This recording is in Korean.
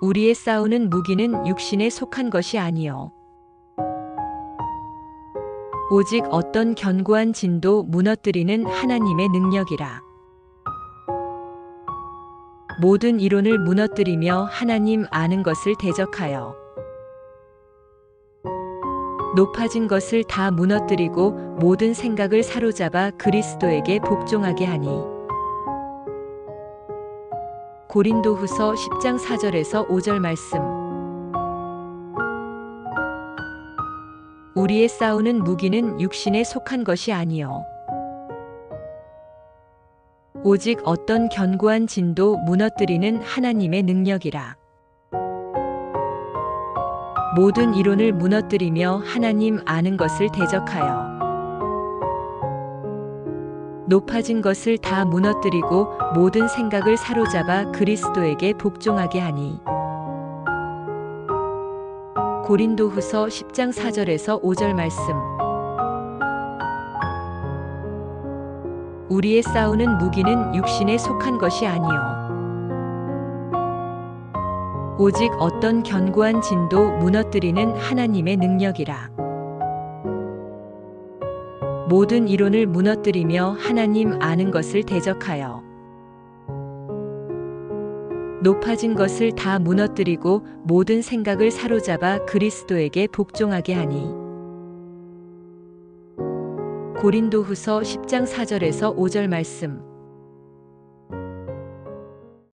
우리의 싸우는 무기는 육신에 속한 것이 아니요 오직 어떤 견고한 진도 무너뜨리는 하나님의 능력이라. 모든 이론을 무너뜨리며 하나님 아는 것을 대적하여 높아진 것을 다 무너뜨리고 모든 생각을 사로잡아 그리스도에게 복종하게 하니 고린도 후서 10장 4절에서 5절 말씀 우리의 싸우는 무기는 육신에 속한 것이 아니요 오직 어떤 견고한 진도 무너뜨리는 하나님의 능력이라. 모든 이론을 무너뜨리며 하나님 아는 것을 대적하여 높아진 것을 다 무너뜨리고 모든 생각을 사로잡아 그리스도에게 복종하게 하니. 고린도후서 10장 4절에서 5절 말씀. 우리의 싸우는 무기는 육신에 속한 것이 아니요. 오직 어떤 견고한 진도 무너뜨리는 하나님의 능력이라. 모든 이론을 무너뜨리며 하나님 아는 것을 대적하여 높아진 것을 다 무너뜨리고 모든 생각을 사로잡아 그리스도에게 복종하게 하니. 고린도후서 10장 4절에서 5절 말씀